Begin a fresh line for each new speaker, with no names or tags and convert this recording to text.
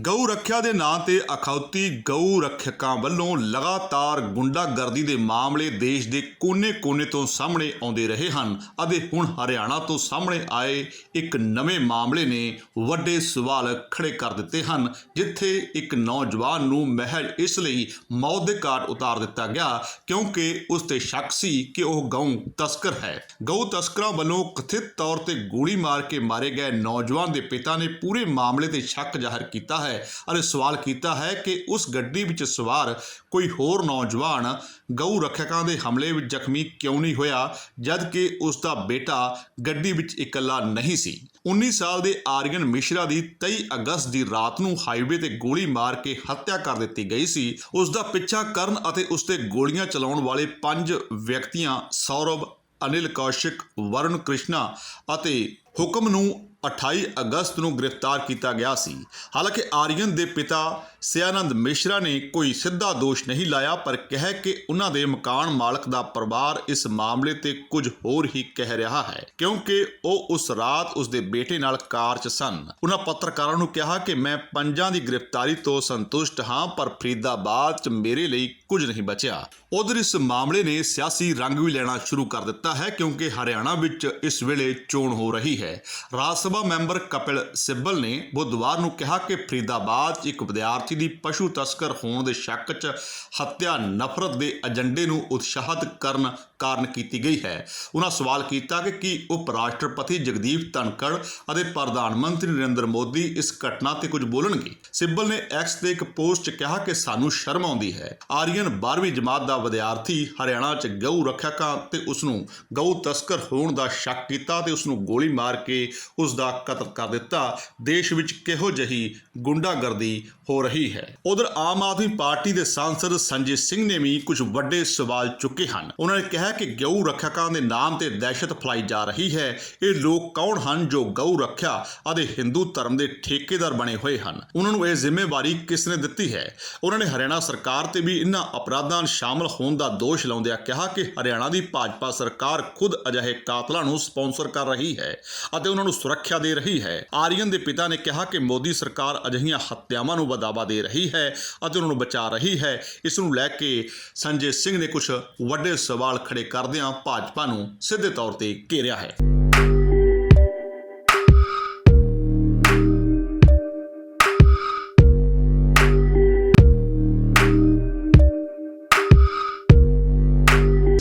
ਗਊ ਰੱਖਿਆ ਦੇ ਨਾਂ ਤੇ ਅਖੌਤੀ ਗਊ ਰੱਖਿਅਕਾਂ ਵੱਲੋਂ ਲਗਾਤਾਰ ਗੁੰਡਾਗਰਦੀ ਦੇ ਮਾਮਲੇ ਦੇਸ਼ ਦੇ ਕੋਨੇ-ਕੋਨੇ ਤੋਂ ਸਾਹਮਣੇ ਆਉਂਦੇ ਰਹੇ ਹਨ। ਅਤੇ ਹੁਣ ਹਰਿਆਣਾ ਤੋਂ ਸਾਹਮਣੇ ਆਏ ਇੱਕ ਨਵੇਂ ਮਾਮਲੇ ਨੇ ਵੱਡੇ ਸਵਾਲ ਖੜੇ ਕਰ ਦਿੱਤੇ ਹਨ, ਜਿੱਥੇ ਇੱਕ ਨੌਜਵਾਨ ਨੂੰ ਮਹਿਜ ਇਸ ਲਈ ਮੌਤ ਦੇ ਘਾਟ ਉਤਾਰ ਦਿੱਤਾ ਗਿਆ ਕਿਉਂਕਿ ਉਸ ਤੇ ਸ਼ੱਕ ਸੀ ਕਿ ਉਹ ਗਊ ਤਸਕਰ ਹੈ। ਗਊ ਤਸਕਰਾਂ ਵੱਲੋਂ ਕਥਿਤ ਤੌਰ ਤੇ ਗੋਲੀ ਮਾਰ ਕੇ ਮਾਰੇ ਗਏ ਨੌਜਵਾਨ ਦੇ ਪਿਤਾ ਨੇ ਪੂਰੇ ਮਾਮਲੇ ਤੇ ਸ਼ੱਕ ਜ਼ਾਹਰ ਕੀਤਾ ਹੈ। ਅਤੇ ਸਵਾਲ ਕੀਤਾ ਹੈ ਕਿ ਉਸ ਗੱਡੀ ਵਿੱਚ ਸਵਾਰ ਕੋਈ ਹੋਰ ਨੌਜਵਾਨ ਗਊ ਰੱਖਿਅਕਾਂ ਦੇ ਹਮਲੇ ਵਿੱਚ ਜ਼ਖਮੀ ਕਿਉਂ ਨਹੀਂ ਹੋਇਆ, ਜਦਕਿ ਉਸ ਦਾ ਬੇਟਾ ਗੱਡੀ ਵਿੱਚ ਇਕੱਲਾ ਨਹੀਂ ਸੀ। 19 ਸਾਲ ਦੇ ਆਰੀਅਨ ਮਿਸ਼ਰਾ ਦੀ 23 ਅਗਸਤ ਦੀ ਰਾਤ ਨੂੰ ਹਾਈਵੇ ਤੇ ਗੋਲੀ ਮਾਰ ਕੇ ਹੱਤਿਆ ਕਰ ਦਿੱਤੀ ਗਈ ਸੀ। ਉਸ ਦਾ ਪਿੱਛਾ ਕਰਨ ਅਤੇ ਉਸ ਤੇ ਗੋਲੀਆਂ ਚਲਾਉਣ ਵਾਲੇ ਪੰਜ ਵਿਅਕਤੀਆਂ ਸੌਰਵ, ਅਨਿਲ ਕੌਸ਼ਿਕ, ਵਰੁਣ ਕ੍ਰਿਸ਼ਨਾ ਅਤੇ ਹੁਕਮ ਨੂੰ 28 ਅਗਸਤ ਨੂੰ ਗ੍ਰਿਫਤਾਰ ਕੀਤਾ ਗਿਆ ਸੀ। ਹਾਲਾਂਕਿ ਆਰੀਅਨ ਦੇ ਪਿਤਾ ਸਿਆਨੰਦ ਮਿਸ਼ਰਾ ਨੇ ਕੋਈ ਸਿੱਧਾ ਦੋਸ਼ ਨਹੀਂ ਲਾਇਆ, ਪਰ ਕਿਹਾ ਕਿ ਉਹਨਾਂ ਦੇ ਮਕਾਨ ਮਾਲਕ ਦਾ ਪਰਿਵਾਰ ਇਸ ਮਾਮਲੇ ਤੇ ਕੁਝ ਹੋਰ ਹੀ ਕਹਿ ਰਿਹਾ ਹੈ, ਕਿਉਂਕਿ ਉਹ ਉਸ ਰਾਤ ਉਸ ਦੇ ਬੇਟੇ ਨਾਲ ਕਾਰ 'ਚ ਸਨ। ਉਹਨਾਂ ਪੱਤਰਕਾਰਾਂ ਨੂੰ ਕਿਹਾ ਕਿ, ਮੈਂ ਪੰਜਾਂ ਦੀ ਗ੍ਰਿਫਤਾਰੀ ਤੋਂ ਸੰਤੁਸ਼ਟ ਹਾਂ, ਪਰ ਫਰੀਦਾਬਾਦ 'ਚ ਮੇਰੇ ਲਈ ਕੁਝ ਨਹੀਂ ਬਚਿਆ। ਉਧਰ ਇਸ ਮਾਮਲੇ ਨੇ ਸਿਆਸੀ ਰੰਗ ਵੀ ਲੈਣਾ ਸ਼ੁਰੂ ਕਰ ਦਿੱਤਾ ਹੈ ਕਿਉਂਕਿ ਹਰਿਆਣਾ ਵਿੱਚ ਇਸ ਵੇਲੇ ਚੋਣ ਹੋ ਰਹੀ ਹੈ। ਰਾਜ ਸਭਾ ਮੈਂਬਰ ਕਪਿਲ ਸਿੱਬਲ ਨੇ ਬੁੱਧਵਾਰ ਨੂੰ ਕਿਹਾ ਕਿ ਫਰੀਦਾਬਾਦ 'ਚ ਇੱਕ ਵਿਦਿਆਰਥੀ ਦੀ ਪਸ਼ੂ ਤਸਕਰ ਹੋਣ ਦੇ ਸ਼ੱਕ 'ਚ ਹੱਤਿਆ ਨਫ਼ਰਤ ਦੇ ਏਜੰਡੇ ਨੂੰ ਉਤਸ਼ਾਹਿਤ ਕਰਨ ਕਾਰਨ ਕੀਤੀ ਗਈ ਹੈ। ਉਹਨਾਂ ਸਵਾਲ ਕੀਤਾ ਕਿ ਕੀ ਉਪ ਰਾਸ਼ਟਰਪਤੀ ਜਗਦੀਪ ਧਨਕੜ ਅਤੇ ਪ੍ਰਧਾਨ ਮੰਤਰੀ ਨਰਿੰਦਰ ਮੋਦੀ ਇਸ ਘਟਨਾ ਤੇ ਕੁਝ ਬੋਲਣਗੇ? ਸਿੱਬਲ ਨੇ ਐਕਸ ਤੇ ਇੱਕ ਪੋਸਟ 'ਚ ਕਿਹਾ ਕਿ ਸਾਨੂੰ ਸ਼ਰਮ ਆਉਂਦੀ ਹੈ। ਆਰੀਆ ਆਰੀਅਨ 12ਵੀਂ ਜਮਾਤ ਦਾ ਵਿਦਿਆਰਥੀ ਹਰਿਆਣਾ 'ਚ ਗਊ ਰੱਖਿਅਕਾਂ ਤੇ ਉਸ ਨੂੰ ਗਊ ਤਸਕਰ ਹੋਣ ਦਾ ਸ਼ੱਕ ਕੀਤਾ ਤੇ ਉਸ ਨੂੰ ਗੋਲੀ ਮਾਰ ਕੇ ਉਸ ਦਾ ਕਤਲ ਕਰ ਦਿੱਤਾ। ਦੇਸ਼ ਵਿੱਚ ਕਿਹੋ ਜਿਹੀ ਗੁੰਡਾਗਰਦੀ ਹੋ ਰਹੀ ਹੈ? ਉਧਰ ਆਮ ਆਦਮੀ ਪਾਰਟੀ ਦੇ ਸਾਂਸਦ ਸੰਜੇ ਸਿੰਘ ਨੇ ਵੀ ਕੁਝ ਵੱਡੇ ਸਵਾਲ ਚੁੱਕੇ ਹਨ। ਉਹਨਾਂ ਨੇ ਕਿਹਾ ਕਿ ਗਊ ਰੱਖਿਅਕਾਂ ਦੇ ਨਾਮ ਤੇ ਦਹਿਸ਼ਤ ਫੈਲਾਈ ਜਾ ਰਹੀ ਹੈ। ਇਹ ਲੋਕ ਕੌਣ ਹਨ ਜੋ ਗਊ ਰੱਖਿਆ ਅਤੇ ਹਿੰਦੂ ਧਰਮ ਦੇ ਠੇਕੇਦਾਰ ਬਣੇ ਹੋਏ ਹਨ? ਉਹਨਾਂ ਨੂੰ ਇਹ ਜ਼ਿੰਮੇਵਾਰੀ ਕਿਸ ਨੇ ਦਿੱਤੀ ਹੈ? ਉਹਨਾਂ ਨੇ ਹਰਿਆਣਾ ਸਰਕਾਰ ਤੇ ਵੀ ਇਹਨਾਂ ਅਪਰਾਧਾਂ ਸ਼ਾਮਲ ਹੋਣ ਦਾ ਦੋਸ਼ ਲਾਉਂਦਿਆਂ ਕਿਹਾ ਕਿ ਹਰਿਆਣਾ ਦੀ ਭਾਜਪਾ ਸਰਕਾਰ ਖੁਦ ਅਜਿਹੇ ਕਾਤਲਾਂ ਨੂੰ ਸਪਾਂਸਰ ਕਰ ਰਹੀ ਹੈ ਅਤੇ ਉਹਨਾਂ ਨੂੰ ਸੁਰੱਖਿਆ ਦੇ ਰਹੀ ਹੈ। ਆਰੀਅਨ ਦੇ ਪਿਤਾ ਨੇ ਕਿਹਾ ਕਿ ਮੋਦੀ ਸਰਕਾਰ ਅਜਿਹੀਆਂ ਹੱਤਿਆਵਾਂ ਨੂੰ ਵਧਾਵਾ ਦੇ ਰਹੀ ਹੈ ਅਤੇ ਉਹਨਾਂ ਨੂੰ ਬਚਾ ਰਹੀ ਹੈ। ਇਸ ਨੂੰ ਲੈ ਕੇ ਸੰਜੇ ਸਿੰਘ ਨੇ ਕੁਝ ਵੱਡੇ ਸਵਾਲ ਖੜੇ ਕਰਦਿਆਂ ਭਾਜਪਾ ਨੂੰ ਸਿੱਧੇ ਤੌਰ ਤੇ ਘੇਰਿਆ ਹੈ।